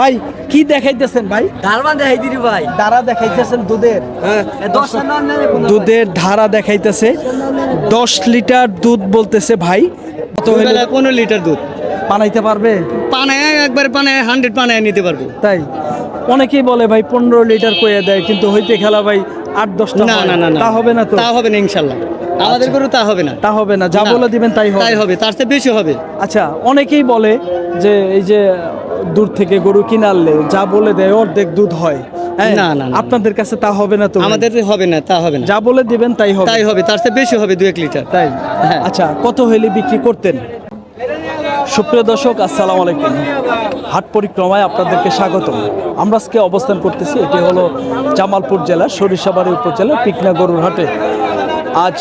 ভাই কি দেখাইতেছেন ভাই? ধারবান দেখাই দিদি ভাই। ধারা দেখাইতেছেন দুধের। ভাই। দুধের ধারা দেখাইতেছে। দশ লিটার দুধ বলতেছে ভাই। কত হইলে? পনেরো লিটার দুধ। বানাইতে পারবে? পানায় একবার পানায় হান্ড্রেড পানায় নিতে পারব। তাই? অনেকেই বলে ভাই পনেরো লিটার কয়ে দেয় কিন্তু হইতে খেলা ভাই আট দশটা না হয়। না না না। তা হবে না তো? তা হবে না ইনশাল্লাহ। আমাদের গরু তা হবে না। তা হবে না যা বলে দিবেন তাই হবে। তাই হবে তার চেয়ে বেশি হবে। আচ্ছা অনেকেই বলে যে এই যে দূর থেকে গরু কিনে আনলে যা বলে দেয় অর্ধেক দুধ হয়। হ্যাঁ? না, না। আপনাদের কাছে তা হবে না তো? আমাদের হবে না তা হবে না। যা বলে দিবেন তাই হবে। তাই হবে তার চেয়ে বেশি হবে দু এক লিটার। তাই? হ্যাঁ। আচ্ছা কত হইলে বিক্রি করতেন? সুপ্রিয় দর্শক আসসালামু আলাইকুম। হাট পরিক্রমায় আপনাদেরকে স্বাগত আমরা আজকে অবস্থান করতেছি এটি হলো জামালপুর জেলা সরিষাবাড়ি উপজেলা পিকনা গরুর হাটে। আজ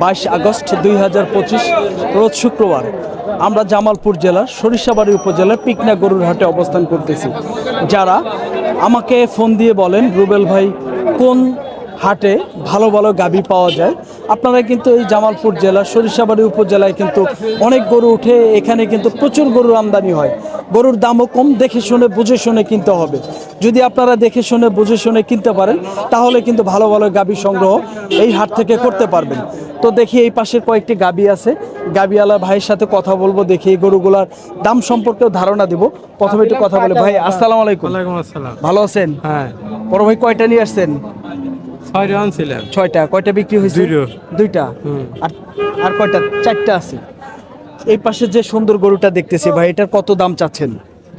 বাইশ আগস্ট দুই হাজার পঁচিশ রোজ শুক্রবার। আমরা জামালপুর জেলার সরিষাবাড়ি উপজেলার পিকনা গরুর হাটে অবস্থান করতেছি। যারা আমাকে ফোন দিয়ে বলেন, রুবেল ভাই, কোন হাটে ভালো ভালো গাবি পাওয়া যায়? আপনারা কিন্তু এই জামালপুর জেলা সরিষাবাড়ি উপজেলায় কিন্তু অনেক গরু উঠে, এখানে কিন্তু প্রচুর গরুর আমদানি হয়। গরুর দামও কম দেখে শুনে বুঝে শুনে কিনতে হবে। যদি আপনারা দেখে শুনে বুঝে শুনে কিনতে পারেন তাহলে কিন্তু ভালো ভালো গাবি সংগ্রহ এই হাট থেকে করতে পারবেন। তো দেখি এই পাশের কয়েকটি গাবি আছে। গাবিওয়ালা ভাইয়ের সাথে কথা বলব দেখি এই গরুগুলার দাম সম্পর্কেও ধারণা দিব। প্রথমে একটু কথা বলে। ভাই আসসালামু আলাইকুম। আসসালাম। ভালো আছেন? হ্যাঁ। বড় ভাই কয়টা নিয়ে আসছেন? ছয়টা। কয়টা বিক্রি হয়েছে? দুইটা। আর আর কয়টা? চারটা আছে। এই পাশে যে সুন্দর গরুটা দেখতেছি ভাই এটার কত দাম চাচ্ছেন?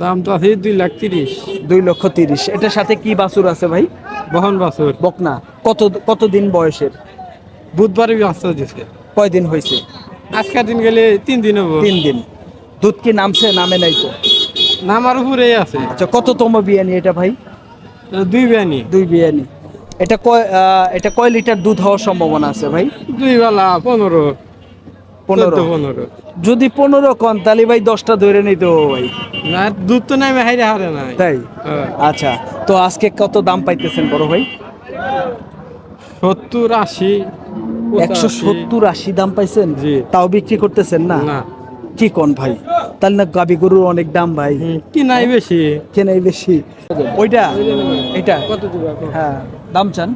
দাম তো আছে দুই লাখ তিরিশ। দুই লক্ষ তিরিশ। এটার সাথে কি বাছুর আছে ভাই? বহন বাছুর। বকনা। কত কত দিন বয়সের? বুধবারে বাচ্চা কয়দিন হয়েছে? আজকের দিন গেলে তিন দিন হব। তিন দিন। দুধ কি নামছে নামে নাই তো? নামার উপরেই আছে। আচ্ছা কত কততম বিয়ানি এটা ভাই? দুই বিয়ানি। দুই বিয়ানি। এটা কয় এটা কয় লিটার দুধ হওয়ার সম্ভাবনা আছে ভাই? দুই বেলা পনেরো। পনেরো। পনেরো। যদি পনেরো কন তাহলে ভাই দশটা ধরে নিতে হবে ভাই। না দুধ তো নাই হাইরে হারে নাই। তাই? হ্যাঁ। আচ্ছা তো আজকে কত দাম পাইতেছেন বড় ভাই? সত্তর আশি একশো সত্তর আশি দাম পাইছেন। তাও বিক্রি করতেছেন না? না। কি কোন ভাই? তাহলে না গাবি গরুর অনেক দাম ভাই। কি নাই বেশি। কেনাই বেশি। ওইটা এটা। কত হ্যাঁ দাম চান?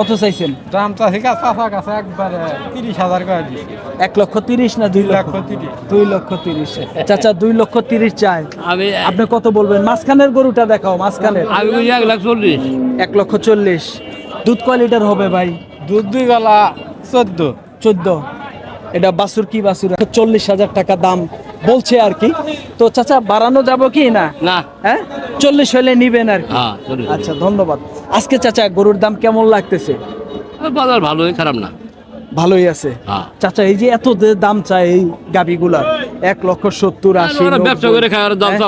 কত চাইছেন? দাম তো আছে কাছা কাছা একবারে তিরিশ হাজার করে দিছি। এক লক্ষ তিরিশ না দুই লক্ষ? তিরিশ। দুই লক্ষ তিরিশ। চাচা দুই লক্ষ তিরিশ চায় আমি আপনি কত বলবেন? মাঝখানের গরুটা দেখাও মাঝখানের। আমি বুঝি এক লাখ চল্লিশ। এক লক্ষ চল্লিশ। দুধ কয় লিটার হবে ভাই? দুধ দুই বেলা চোদ্দ। চোদ্দ। এটা বাসুর কি বাসুর চল্লিশ হাজার টাকা দাম। বলছে আর কি। তো চাচা বাড়ানো যাব কি না? না। হ্যাঁ? চল্লিশ হলে নিবেন আর কি। হ্যাঁ আচ্ছা ধন্যবাদ। আজকে চাচা গরুর দাম কেমন লাগতেছে? বাজার ভালোই খারাপ না। ভালোই আছে। হ্যাঁ। চাচা এই যে এত যে দাম চায় এই গাবিগুলার এক লক্ষ সত্তর আশি হ্যাঁ?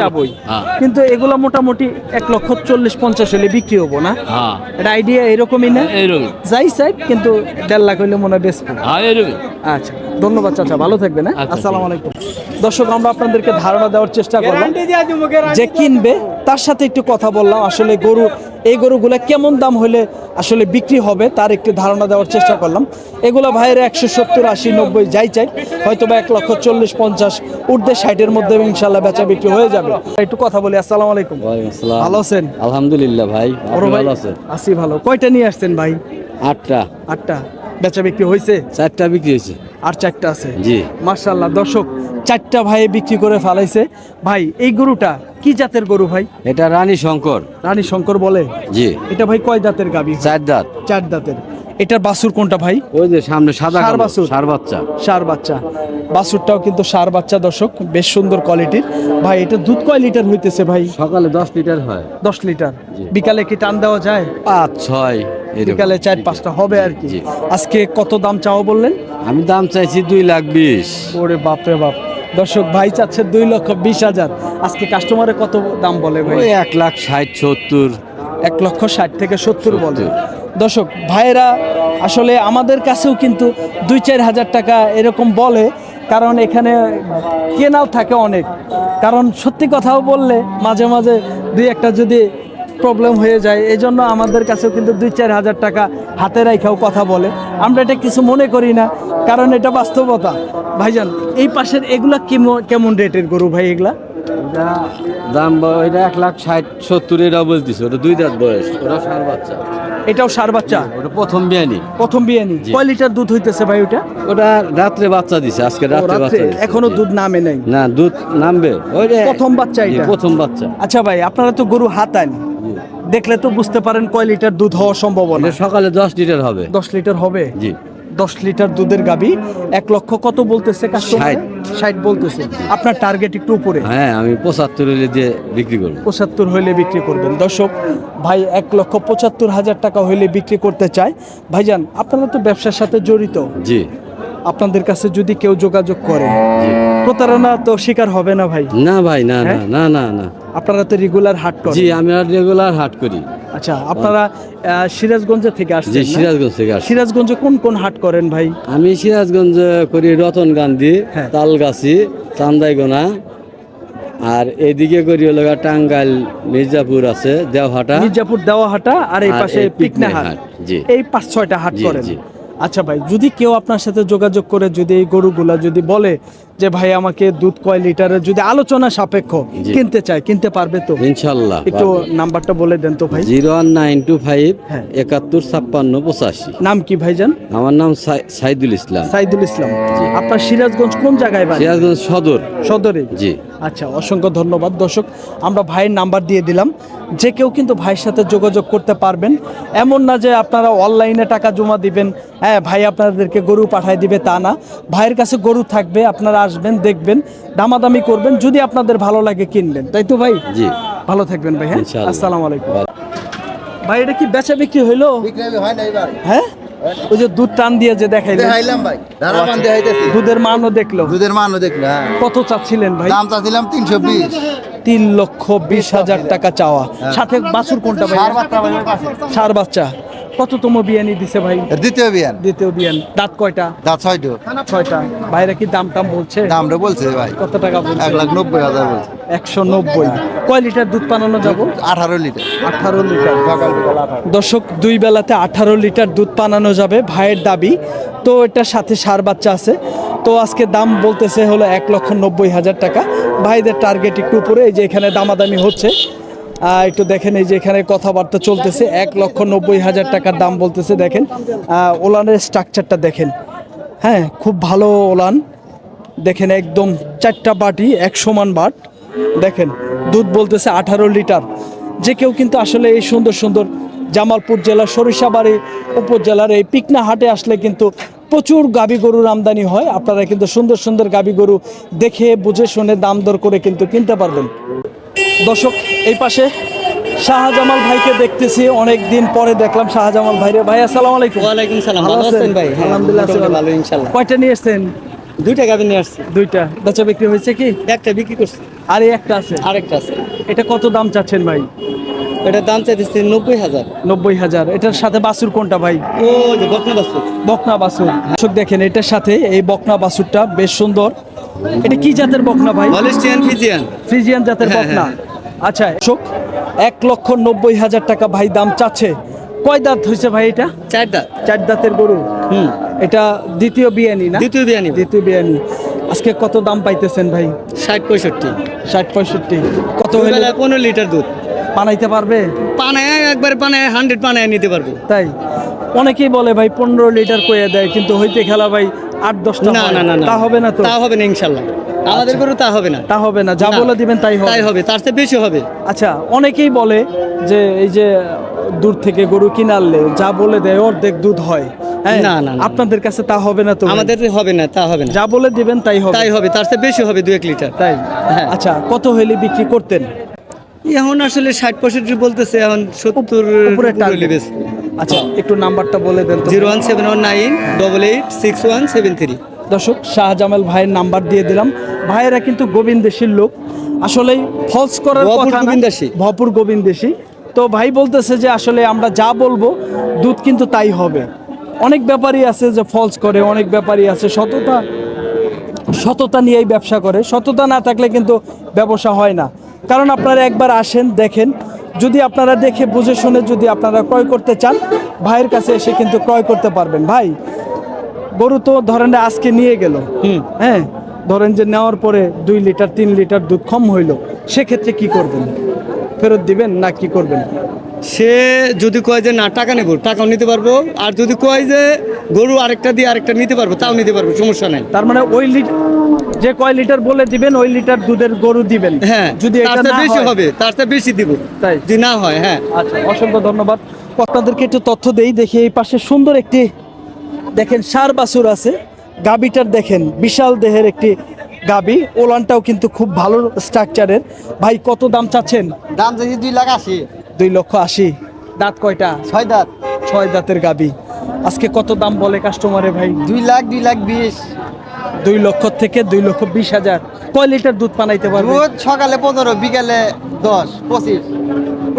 চাবই হ্যাঁ। কিন্তু এগুলা মোটামুটি এক লক্ষ চল্লিশ পঞ্চাশ হলে বিক্রি হব না। হ্যাঁ। এটা আইডিয়া এরকমই না। যাই চাই কিন্তু দেড় লাখ হইলে মনে হয় বেশ আচ্ছা ধন্যবাদ চাচা ভালো থাকবেন হ্যাঁ? আচ্ছা, আসসালামু আলাইকুম। দর্শক আমরা আপনাদেরকে ধারণা দেওয়ার চেষ্টা করলাম যে কিনবে তার সাথে একটু কথা বললাম। আসলে গরু এই গরুগুলো কেমন দাম হলে আসলে বিক্রি হবে তার একটি ধারণা দেওয়ার চেষ্টা করলাম। এগুলো ভাইয়ের একশো সত্তর আশি নব্বই যাই চাই হয়তো বা এক লক্ষ চল্লিশ পঞ্চাশ উর্ধে ষাটের মধ্যে ইনশাল্লাহ বেচা বিক্রি হয়ে যাবে। একটু কথা বলি আসসালামু আলাইকুম। ভালো আছেন? আলহামদুলিল্লাহ ভাই ভালো আছি ভালো। কয়টা নিয়ে আসছেন ভাই? আটটা। আটটা। বেচা বিক্রি হয়েছে? চারটা বিক্রি হয়েছে। আর চারটা আছে? জি। মার্শাল্লাহ দর্শক চারটা ভাই বিক্রি করে ফেলাইছে। ভাই এই গরুটা কি জাতের গরু ভাই? এটা রানী শঙ্কর। রানী শঙ্কর বলে? জি। এটা ভাই কয় দাঁতের গাবি? চার দাঁত। চার দাঁতের। এটার বাছুর কোনটা ভাই? ওই যে সামনে সাদা কালো, বাছুর। ষাঁড় বাচ্চা। সার বাচ্চা। বাছুরটাও কিন্তু সার বাচ্চা দর্শক বেশ সুন্দর কোয়ালিটির। ভাই এটা দুধ কয় লিটার হইতেছে ভাই? সকালে দশ লিটার হয়। দশ লিটার। বিকালে কি টান দেওয়া যায়? পাঁচ ছয়। বিকালে চার পাঁচটা হবে আর কি। আজকে কত দাম চাও বললেন? আমি দাম চাইছি দুই লাখ বিশ। ওরে বাপরে বাপ। দর্শক ভাই চাচ্ছে দুই লক্ষ বিশ হাজার। আজকে কাস্টমারে কত দাম বলে ভাই? এক লাখ ষাট সত্তর। এক লক্ষ ষাট থেকে সত্তর বলে। দর্শক ভাইয়েরা আসলে আমাদের কাছেও কিন্তু দুই চার হাজার টাকা এরকম বলে কারণ এখানে কেনাও থাকে অনেক। কারণ সত্যি কথাও বললে মাঝে মাঝে দুই একটা যদি প্রবলেম হয়ে যায় এই জন্য আমাদের কাছেও কিন্তু দুই চার হাজার টাকা হাতে রাখাও কথা বলে। আমরা এটা কিছু মনে করি না, কারণ এটা বাস্তবতা। ভাইজান, এই পাশের এগুলা কেমন কেমন রেটের গরু ভাই এগুলা? এটা দাম ওইটা এক লাখ ষাট, সত্তর এটা বলতেছে, ওটা দুই দাঁত বয়স, ওটা সার বাচ্চা। এটাও সার বাচ্চা? ওটা প্রথম বিয়ানি। প্রথম বিয়ানি। কয় লিটার দুধ হইতেছে ভাই ওটা? ওটা রাত্রে বাচ্চা দিছে আজকে রাত্রে বাচ্চা এখনও দুধ নামে নাই? না দুধ নামবে। ওই প্রথম বাচ্চা এটা? প্রথম বাচ্চা। আচ্ছা ভাই আপনারা তো গরু হাতান। দেখলে তো বুঝতে পারেন কয় লিটার দুধ হওয়ার সম্ভাবনা। সকালে দশ লিটার হবে। দশ লিটার হবে? জি। দশ লিটার দুধের গাবি এক লক্ষ কত বলতেছে ষাট। বলতেছে। আপনার টার্গেট একটু উপরে? হ্যাঁ আমি পঁচাত্তর হইলে দিয়ে বিক্রি করব। পঁচাত্তর হইলে বিক্রি করবেন। দর্শক ভাই এক লক্ষ পঁচাত্তর হাজার টাকা হইলে বিক্রি করতে চায়। ভাইজান আপনারা তো ব্যবসার সাথে জড়িত। জি। আপনাদের কাছে যদি কেউ যোগাযোগ করে জি প্রতারণা তো শিকার হবে না ভাই না ভাই না না হ্যাঁ? না না না আপনারা তো রেগুলার হাট করেন জি আমি আর রেগুলার হাট করি আচ্ছা আপনারা সিরাজগঞ্জ থেকে জি আসছেন না? সিরাজগঞ্জ থেকে আসি সিরাজগঞ্জে কোন কোন হাট করেন ভাই আমি সিরাজগঞ্জ করি রতন গান্ধী হ্যাঁ। তালগাছি চান্দাইগোনা আর এইদিকে করি হলো টাঙ্গাইল মির্জাপুর আছে দেওহাটা মির্জাপুর দেওয়াহাটা আর এই পাশে পিকনা হাট জি। এই পাঁচ ছয়টা হাট জি, করেন জি। আচ্ছা ভাই যদি কেউ আপনার সাথে যোগাযোগ করে যদি এই গরুগুলা যদি বলে যে ভাই আমাকে দুধ কয় লিটারের যদি আলোচনা সাপেক্ষ কিনতে চায় কিনতে পারবে তো? ইনশাল্লাহ একটু নাম্বারটা বলে দেন তো ভাই। Zero one nine two five হ্যাঁ। একাত্তর ছাপ্পান্ন পঁচাশি। নাম কি ভাইজান আমার নাম সাইদুল ইসলাম। সাইদুল ইসলাম। আপনার সিরাজগঞ্জ কোন জায়গায় বাড়ি? সিরাজগঞ্জ সদর। সদরে? জি। আচ্ছা অসংখ্য ধন্যবাদ। দর্শক আমরা ভাইয়ের নাম্বার দিয়ে দিলাম। যে কেউ কিন্তু ভাইয়ের সাথে যোগাযোগ করতে পারবেন। এমন না যে আপনারা অনলাইনে টাকা জমা দিবেন হ্যাঁ ভাই আপনাদেরকে গরু পাঠায় দিবে তা না। ভাইয়ের কাছে গরু থাকবে আপনারা আসবেন দেখবেন দামাদামি করবেন যদি আপনাদের ভালো লাগে কিনবেন। তাই তো ভাই? জি। ভালো থাকবেন ভাই হ্যাঁ? আসসালামু আলাইকুম। ভাই এটা কি বেচা বিক্রি হইল? বিক্রি হয় নাই ভাই। হ্যাঁ? ওই যে দুধ টান দিয়ে যে দেখাইলেন। দেখাইলাম ভাই। দাঁড়াবান দেখাইতেছি। দুধের মানও দেখল। দুধের মানও দেখল হ্যাঁ। কত চাচ্ছিলেন ভাই? দাম চাচ্ছিলাম তিনশো বিশ। তিন লক্ষ বিশ হাজার টাকা চাওয়া। সাথে বাছুর কোনটা ভাই? সার বাচ্চা। কততম বিয়ানি দিছে ভাই? দ্বিতীয় বিয়ান দ্বিতীয় বিয়ান দাঁত কয়টা? দাঁত ছয়টো। ছয়টা। বাইরে কি দাম টাম বলছে? দামটা বলছে ভাই। কত টাকা বলছে? এক লাখ নব্বই হাজার বলছে। একশো নব্বই। কয় লিটার দুধ পানানো যাব? আঠারো লিটার। আঠারো লিটার। দর্শক দুই বেলাতে আঠারো লিটার দুধ পানানো যাবে ভাইয়ের দাবি। তো এটার সাথে সার বাচ্চা আছে। তো আজকে দাম বলতেছে হলো এক লক্ষ নব্বই হাজার টাকা। ভাইদের টার্গেট একটু উপরে এই যে এখানে দামাদামি হচ্ছে। একটু দেখেন এই যে এখানে কথাবার্তা চলতেছে। এক লক্ষ নব্বই হাজার টাকার দাম বলতেছে, দেখেন। ওলানের স্ট্রাকচারটা দেখেন। হ্যাঁ খুব ভালো ওলান। দেখেন একদম চারটা বাটি, এক সমান বাট। দেখেন, দুধ বলতেছে আঠারো লিটার। যে কেউ কিন্তু আসলে এই সুন্দর সুন্দর জামালপুর জেলার সরিষাবাড়ি উপজেলার এই পিকনা হাটে আসলে কিন্তু প্রচুর গাবি গরুর আমদানি হয়। আপনারা কিন্তু সুন্দর সুন্দর গাবি গরু দেখে, বুঝে, শুনে, দাম দর করে কিন্তু কিনতে পারবেন। দর্শক এই পাশে শাহজামাল ভাইকে দেখতেছি অনেক দিন পরে দেখলাম শাহজামাল ভাইরে। ভাই আসসালামু আলাইকুম। ওয়ালাইকুম সালাম ভালো আছেন ভাই? হ্যাঁ, আলহামদুলিল্লাহ ভালো। ইনশাল্লাহ। কয়টা নিয়ে এসছেন দুইটা গাভি নিয়ে আসছি। দুইটা। বেচা বিক্রি হয়েছে কি? একটা বিক্রি করছি। আর এই একটা আছে? আরেকটা আছে। এটা কত দাম চাচ্ছেন ভাই? এটার দাম চাইতেছি নব্বই হাজার। নব্বই হাজার। এটার সাথে বাছুর কোনটা ভাই? ও যে বকনা বাস্তব বকনা বাছুর। দর্শক দেখেন এটার সাথে এই বকনা বাছুরটা বেশ সুন্দর। এটা কি জাতের বকনা ভাই? Holstein Friesian. ফ্রিজিয়ান জাতের হ্যাঁ, বকনা। হ্যাঁ। আচ্ছা দর্শক এক লক্ষ নব্বই হাজার টাকা ভাই দাম চাচ্ছে। কয় দাঁত হয়েছে ভাই এটা? চার দাঁত। চার দাঁতের গরু? হুম। এটা দ্বিতীয় বিয়ানি না? দ্বিতীয় বিয়ানি। দ্বিতীয় বিয়ানি। আজকে কত দাম পাইতেছেন ভাই? ষাট পঁয়ষট্টি। ষাট পঁয়ষট্টি। কত হলে পনেরো লিটার দুধ। বানাইতে পারবে? পানায় একবার পানায় হান্ড্রেড পানায় নিতে পারব। তাই। অনেকেই বলে ভাই পনেরো লিটার কয়ে দেয় কিন্তু হইতে খেলা ভাই আট দশটা না না না তা হবে না তো? তা হবে না ইনশাল্লাহ। আমাদের গরু তা হবে না। তা হবে না যা বলে দিবেন তাই হবে। তাই হবে তার চেয়ে বেশি হবে। আচ্ছা অনেকেই বলে যে এই যে দূর থেকে গরু কিনারলে যা বলে দেয় অর্ধেক দুধ হয়। হ্যাঁ না, না, না। আপনাদের কাছে তা হবে না তো? আমাদের হবে না তা হবে না। যা বলে দিবেন তাই হবে। তাই হবে তার চেয়ে বেশি হবে দু এক লিটার। তাই? হ্যাঁ। আচ্ছা কত হইলে বিক্রি করতেন? এখন আসলে ষাট পঁয়ষট্টি বলতেছে এখন সত্তর উপরে টার্গেট আচ্ছা একটু নাম্বারটা বলে দেন zero one seven one nine double eight six one seven three. দর্শক শাহজামাল ভাইয়ের নাম্বার দিয়ে দিলাম। ভাইয়েরা কিন্তু গোবিন্দেশীর লোক। আসলেই ফলস করার কথা না গোবিন্দাসী। ভরপুর গোবিন্দেশী তো ভাই বলতেছে যে আসলে আমরা যা বলব দুধ কিন্তু তাই হবে। অনেক ব্যাপারই আছে যে ফলস করে অনেক ব্যাপারই আছে। সততা সততা নিয়েই ব্যবসা করে। সততা না থাকলে কিন্তু ব্যবসা হয় না। কারণ আপনারা একবার আসেন দেখেন। যদি আপনারা দেখে বুঝে শুনে যদি আপনারা ক্রয় করতে চান ভাইয়ের কাছে এসে কিন্তু ক্রয় করতে পারবেন। ভাই গরু তো ধরেন আজকে নিয়ে গেল। হ্যাঁ ধরেন যে নেওয়ার পরে দুই লিটার তিন লিটার দুধ কম হইল সেক্ষেত্রে কি করবেন? ফেরত দিবেন না কি করবেন? সে যদি কয় যে না টাকা নেব টাকাও নিতে পারব। আর যদি কয় যে গরু আরেকটা দিয়ে আরেকটা নিতে পারব তাও নিতে পারব সমস্যা নেই। তার মানে ওই লিটার যে কয় লিটার বলে দিবেন ওই লিটার দুধের গরু দিবেন। হ্যাঁ যদি এটা না বেশি হবে তার চেয়ে বেশি দিব। তাই? যদি না হয় হ্যাঁ। আচ্ছা অসংখ্য ধন্যবাদ। আপনাদেরকে একটু তথ্য দেই দেখি এই পাশে সুন্দর একটি দেখেন সার বাছুর আছে। গাবিটার দেখেন বিশাল দেহের একটি গাবি ওলানটাও কিন্তু খুব ভালো স্ট্রাকচারের ভাই কত দাম চাচ্ছেন? দাম যদি দুই লাখ আশি। দুই লক্ষ আশি। দাঁত কয়টা? ছয় দাঁত। ছয় দাঁতের গাবি আজকে কত দাম বলে কাস্টমারে ভাই? দুই লাখ দুই লাখ বিশ। দুই লক্ষ থেকে দুই লক্ষ বিশ হাজার। কয় লিটার দুধ পানাইতে পারবে? সকালে পনেরো বিকালে দশ পঁচিশ।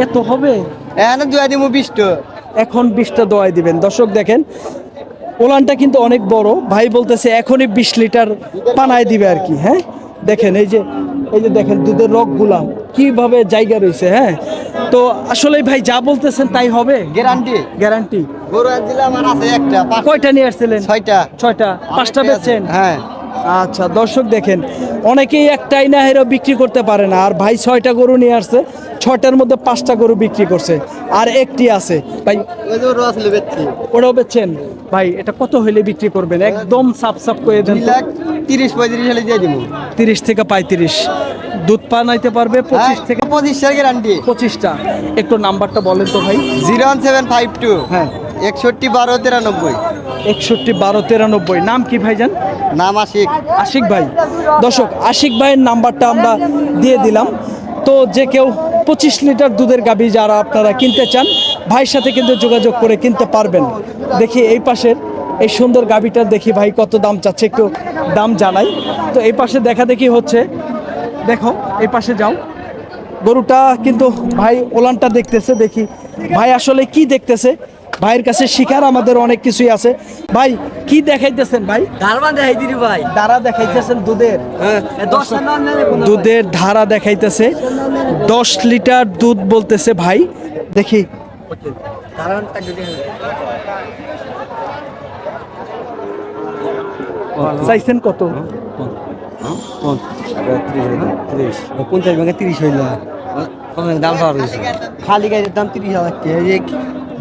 এত হবে? হ্যাঁ দুই দিব বিশটা। এখন বিশটা দোয়াই দিবেন। দর্শক দেখেন ওলানটা কিন্তু অনেক বড়। ভাই বলতেছে এখনই বিশ লিটার পানায় দিবে আর কি হ্যাঁ? দেখেন এই যে এই যে দেখেন দুধের রকগুলা কীভাবে জায়গা রয়েছে হ্যাঁ? তো আসলে ভাই যা বলতেছেন তাই হবে? গ্যারান্টি গ্যারান্টি গরু আমার আছে একটা কয়টা নিয়ে আসছিলেন? ছয়টা। ছয়টা। পাঁচটা বেছেন বেচছেন? হ্যাঁ। আচ্ছা দর্শক দেখেন অনেকেই একটাই না হেরো বিক্রি করতে পারে না আর ভাই ছয়টা গরু নিয়ে আসছে ছয়টার মধ্যে পাঁচটা গরু বিক্রি করছে আর একটি আছে। ভাই ওটাও বেচছেন? ভাই এটা কত হইলে বিক্রি করবেন? একদম সাফ সাফ করে দেন তিরিশ পঁয়ত্রিশ হলে দিয়ে দিব। তিরিশ থেকে পঁয়ত্রিশ। দুধ পানাইতে পারবে পঁচিশ থেকে পঁচিশের গ্যারান্টি পঁচিশটা। একটু নাম্বারটা বলেন তো ভাই। Zero one seven five two হ্যাঁ। একষট্টি বারো তিরানব্বই। একষট্টি বারো তিরানব্বই। নাম কি ভাইজান? নাম আশিক। আশিক ভাই। দর্শক আশিক ভাইয়ের নাম্বারটা আমরা দিয়ে দিলাম। তো যে কেউ পঁচিশ লিটার দুধের গাবি যারা আপনারা কিনতে চান ভাইয়ের সাথে কিন্তু যোগাযোগ করে কিনতে পারবেন। দেখি এই পাশের এই সুন্দর গাবিটার দেখি ভাই কত দাম চাচ্ছে একটু দাম জানাই। তো এই পাশে দেখা দেখি হচ্ছে দেখো এই পাশে যাও। গরুটা কিন্তু ভাই ওলানটা দেখতেছে দেখি। ভাই আসলে কি দেখতেছে? ভাইয়ের কাছে শিকার আমাদের অনেক কিছুই আছে। ভাই কি দেখাইতেছেন ভাই? ধারবান দেখাই দিদি ভাই। দ্বারা দেখাইতেছেন দুধের। দুধের ধারা দেখাইতেছে। দশ লিটার দুধ বলতেছে ভাই। দেখি। চাইছেন কত? পঞ্চাশ ভাগে তিরিশ হইল। দাম খালি গাড়ির দাম তিরিশ হাজার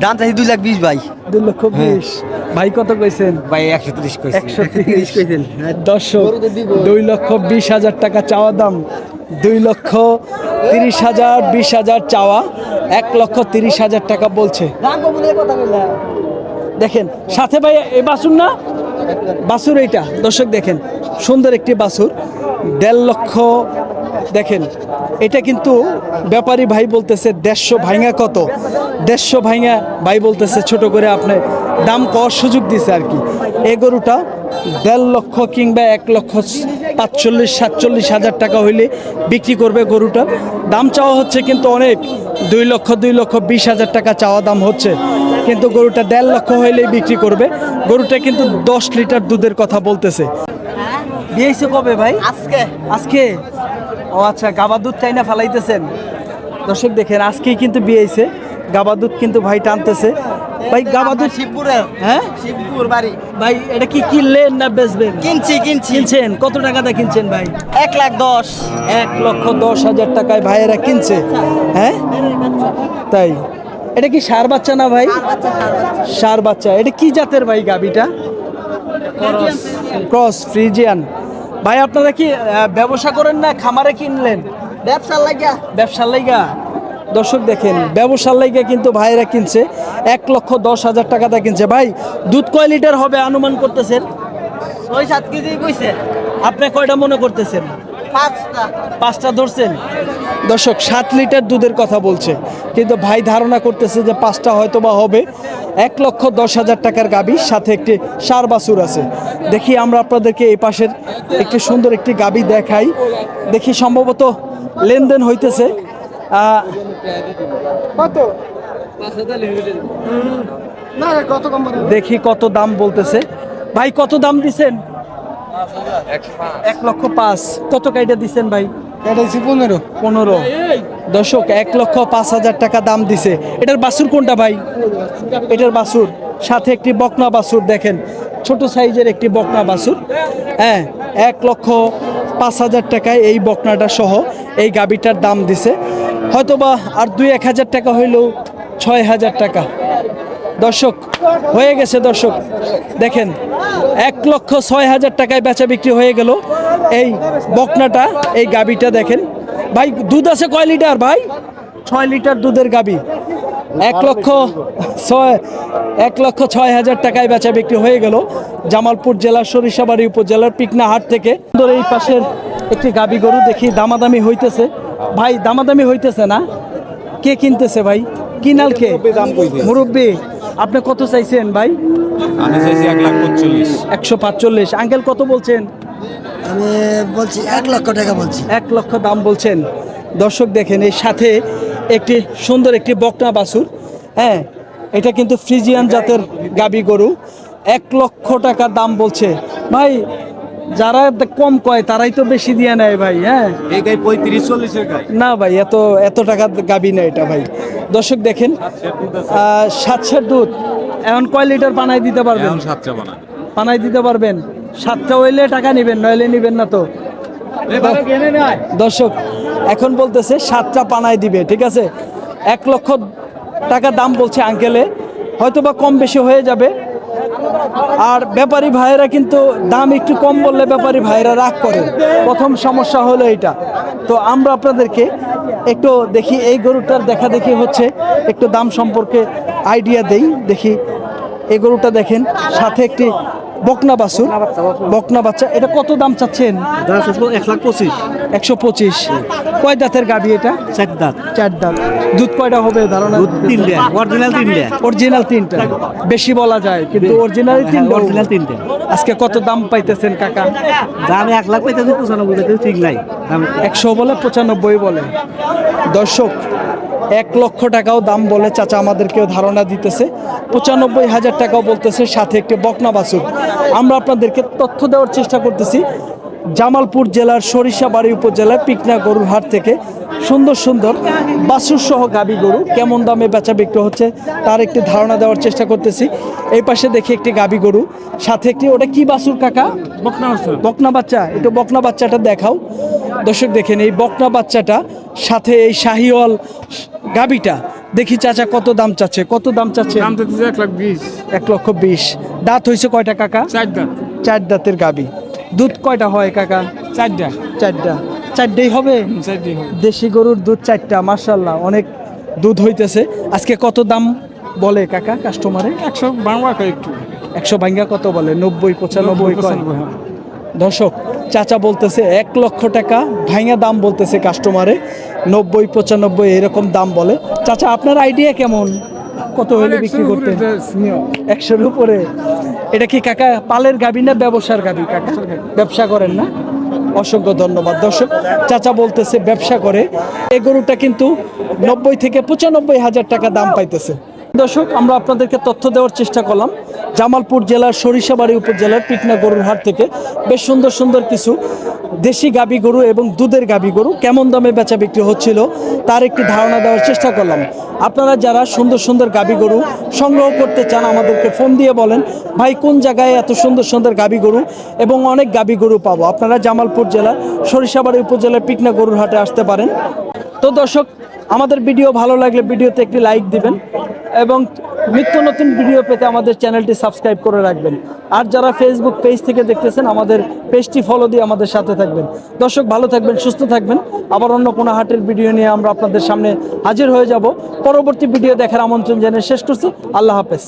দাম চাইছি দুই লাখ বিশ ভাই। দুই লক্ষ বিশ। ভাই কত কইছেন? ভাই একশো তিরিশ একশো তিরিশ। দর্শক দুই লক্ষ বিশ হাজার টাকা চাওয়া দাম। দুই লক্ষ তিরিশ হাজার বিশ হাজার চাওয়া। এক লক্ষ তিরিশ হাজার টাকা বলছে। দেখেন সাথে ভাই এই বাসুর না? বাসুর এইটা। দর্শক দেখেন সুন্দর একটি বাসুর। দেড় লক্ষ দেখেন এটা কিন্তু ব্যাপারী ভাই বলতেছে দেড়শো ভাইঙা কত? দেড়শো ভাইঙা ভাই বলতেছে ছোট করে আপনি দাম কওয়ার সুযোগ দিছে আর কি। এ গরুটা দেড় লক্ষ কিংবা এক লক্ষ পাঁচচল্লিশ সাতচল্লিশ হাজার টাকা হইলে বিক্রি করবে গরুটার দাম চাওয়া হচ্ছে কিন্তু অনেক দুই লক্ষ দুই লক্ষ বিশ হাজার টাকা চাওয়া দাম হচ্ছে। কিন্তু গরুটা দেড় লক্ষ হইলেই বিক্রি করবে। গরুটা কিন্তু দশ লিটার দুধের কথা বলতেছে। দিয়েছে কবে ভাই? আজকে। আজকে? ও আচ্ছা গাবা দুধ চাই না ফালাইতেছেন। দর্শক দেখেন আজকেই কিন্তু বিয়েছে গাবা দুধ কিন্তু ভাই টানতেছে। ভাই গাবা দুধ শিবপুরের হ্যাঁ? শিবপুর বাড়ি। ভাই এটা কি কিনলেন না বেচবেন? কিনছি কিনছি। কিনছেন? কত টাকা টাকাটা কিনছেন ভাই? এক লাখ দশ। এক লক্ষ দশ হাজার টাকায় ভাইয়েরা কিনছে। হ্যাঁ? তাই। এটা কি সার বাচ্চা না ভাই? সার বাচ্চা এটা কি জাতের ভাই গাবিটা? Cross Friesian. ভাই আপনারা কি ব্যবসা করেন না খামারে কিনলেন? ব্যবসার লাইগা। ব্যবসার লাইগা? দর্শক দেখেন ব্যবসার লাইগা কিন্তু ভাইরা কিনছে। এক লক্ষ দশ হাজার টাকাটা কিনছে। ভাই দুধ কয় লিটার হবে অনুমান করতেছেন? ছয় সাত কেজি কইছে। আপনি কয়টা মনে করতেছেন? পাঁচটা। পাঁচটা ধরছেন? দর্শক সাত লিটার দুধের কথা বলছে। কিন্তু ভাই ধারণা করতেছে যে পাঁচটা হয়তো বা হবে। এক লক্ষ দশ হাজার টাকার গাবি সাথে একটি সার বাছুর আছে। দেখি আমরা আপনাদেরকে এই পাশের একটি সুন্দর একটি গাবি দেখাই। দেখি সম্ভবত লেনদেন হইতেছে। দেখি কত দাম বলতেছে। ভাই কত দাম দিছেন? এক লক্ষ পাঁচ। কত কাইটা দিছেন ভাই? হচ্ছে পনেরো। পনেরো। দর্শক এক লক্ষ পাঁচ হাজার টাকা দাম দিছে। এটার বাছুর কোনটা ভাই? এটার বাছুর সাথে একটি বকনা বাছুর দেখেন। ছোট সাইজের একটি বকনা বাছুর হ্যাঁ এক লক্ষ পাঁচ হাজার টাকায় এই বকনাটা সহ এই গাবিটার দাম দিছে। হয়তোবা আর দুই এক হাজার টাকা হইলেও ছয় হাজার টাকা। দর্শক হয়ে গেছে দর্শক। দেখেন এক লক্ষ ছয় হাজার টাকায় বেচা বিক্রি হয়ে গেল এই বকনাটা এই গাবিটা দেখেন। ভাই দুধ আছে কয় লিটার ভাই? ছয় লিটার দুধের গাবি এক লক্ষ ছয় এক লক্ষ ছয় হাজার টাকায় বেচা বিক্রি হয়ে গেল জামালপুর জেলার সরিষাবাড়ি উপজেলার পিকনা হাট থেকে। সুন্দর এই পাশের একটি গাবি গরু দেখি দামাদামি হইতেছে। ভাই দামাদামি হইতেছে না? কে কিনতেছে ভাই? কিনাল কে? মুরব্বী। আপনি কত চাইছেন ভাই? আমি চাইছি এক লাখ পঁচল্লিশ একশো পাঁচচল্লিশ। আঙ্কেল কত বলছেন? আমি বলছি এক লক্ষ টাকা বলছি। এক লক্ষ দাম বলছেন। দর্শক দেখেন এই সাথে একটি সুন্দর একটি বকনা বাসুর হ্যাঁ এটা কিন্তু ফ্রিজিয়ান জাতের গাবি গরু। এক লক্ষ টাকা দাম বলছে। ভাই যারা কম কয় তারাই তো বেশি দিয়ে নেয় ভাই হ্যাঁ? এই গাই পঁয়ত্রিশ চল্লিশের গাই। না ভাই এত এত টাকা গাবি না এটা ভাই। দর্শক দেখেন সাতশের দুধ এখন কয় লিটার পানায় দিতে পারবেন? সাতটা বানা পানায় দিতে পারবেন? সাতটা হইলে টাকা নেবেন নইলে নেবেন না তো। দর্শক এখন বলতেছে সাতটা পানায় দিবে ঠিক আছে? এক লক্ষ টাকা দাম বলছে আঙ্কেলে হয়তো বা কম বেশি হয়ে যাবে আর ব্যাপারী ভাইয়েরা কিন্তু দাম একটু কম বললে ব্যাপারী ভাইয়েরা রাগ করে। প্রথম সমস্যা হলো এটা তো আমরা আপনাদেরকে একটু দেখি, এই গরুটার দেখা দেখি হচ্ছে, একটু দাম সম্পর্কে আইডিয়া দেই, দেখি এই গরুটা দেখেন সাথে একটি বকনা বাছুর। বকনা বাচ্চা এটা কত দাম চাচ্ছেন? এক লাখ পঁচিশ। একশো পঁচিশ। কয় দাঁতের গাবি এটা? চার দাঁত। চার দাঁত। দুধ কয়টা হবে ধারণা? তিনটে অরিজিনাল তিনটে অরিজিনাল তিনটা। বেশি বলা যায় কিন্তু অরিজিনাল তিনটা। অরিজিনাল তিনটে। আজকে কত দাম পাইতেছেন কাকা? দাম এক লাখ পাইতেছি পঁচানব্বই ঠিক নাই। একশো বলে পঁচানব্বই বলে। দর্শক এক লক্ষ টাকাও দাম বলে চাচা আমাদেরকেও ধারণা দিতেছে। পঁচানব্বই হাজার টাকাও বলতেছে সাথে একটি বকনা বাছুর। আমরা আপনাদেরকে তথ্য দেওয়ার চেষ্টা করতেছি। জামালপুর জেলার সরিষাবাড়ি উপজেলার পিকনা গরুর হাট থেকে সুন্দর সুন্দর বাসুর সহ গাবি গরু কেমন দামে বেচা বিক্রি হচ্ছে তার একটি ধারণা দেওয়ার চেষ্টা করতেছি। এই পাশে দেখি একটি গাবি গরু সাথে একটি ওটা কি বাছুর কাকা? বকনা বকনা বাচ্চা একটু বকনা বাচ্চাটা দেখাও। দর্শক দেখেন এই বকনা বাচ্চাটা সাথে এই শাহিওয়াল গাবিটা। দেখি চাচা কত দাম চাচ্ছে কত দাম চাচ্ছে? দাম তো দিচ্ছে এক লাখ বিশ। এক লক্ষ বিশ। দাঁত হয়েছে কয়টা কাকা? চার দাঁত। চার দাঁতের গাবি। দুধ কয়টা হয় কাকা? চারটা চারটা চারটেই হবে? দেশি গরুর দুধ চারটা মার্শাল্লাহ অনেক দুধ হইতেছে। আজকে কত দাম বলে কাকা কাস্টমারে? একশো বাংলা কয় একটু? একশো ভাঙ্গা কত বলে? নব্বই পঁচানব্বই হ্যাঁ। দর্শক চাচা বলতেছে এক লক্ষ টাকা ভাইঙা দাম বলতেছে কাস্টমারে। নব্বই পঁচানব্বই এরকম দাম বলে। চাচা আপনার আইডিয়া কেমন? কত হলে বিক্রি করতেন? একশোর উপরে। এটা কি কাকা পালের গাবি না ব্যবসার গাবি কাকা ব্যবসা করেন না? অসংখ্য ধন্যবাদ। দর্শক চাচা বলতেছে ব্যবসা করে। এই গরুটা কিন্তু নব্বই থেকে পঁচানব্বই হাজার টাকা দাম পাইতেছে। দর্শক আমরা আপনাদেরকে তথ্য দেওয়ার চেষ্টা করলাম। জামালপুর জেলার সরিষাবাড়ি উপজেলার পিকনা গরুর হাট থেকে বেশ সুন্দর সুন্দর কিছু দেশি গাবি গরু এবং দুধের গাবি গরু কেমন দামে বেচা বিক্রি হচ্ছিল তার একটি ধারণা দেওয়ার চেষ্টা করলাম। আপনারা যারা সুন্দর সুন্দর গাবি গরু সংগ্রহ করতে চান আমাদেরকে ফোন দিয়ে বলেন, ভাই, কোন জায়গায় এত সুন্দর সুন্দর গাবি গরু এবং অনেক গাবি গরু পাবো? আপনারা জামালপুর জেলার সরিষাবাড়ি উপজেলার পিকনা গরুর হাটে আসতে পারেন। তো দর্শক আমাদের ভিডিও ভালো লাগলে ভিডিওতে একটি লাইক দিবেন এবং নিত্য নতুন ভিডিও পেতে আমাদের চ্যানেলটি সাবস্ক্রাইব করে রাখবেন। আর যারা ফেসবুক পেজ থেকে দেখতেছেন, আমাদের পেজটি ফলো দিয়ে আমাদের সাথে থাকবেন। দর্শক, ভালো থাকবেন, সুস্থ থাকবেন। আবার অন্য কোনো হাটের ভিডিও নিয়ে আমরা আপনাদের সামনে হাজির হয়ে যাব। পরবর্তী ভিডিও দেখার আমন্ত্রণ জানিয়ে শেষ করছি। আল্লাহ হাফেজ।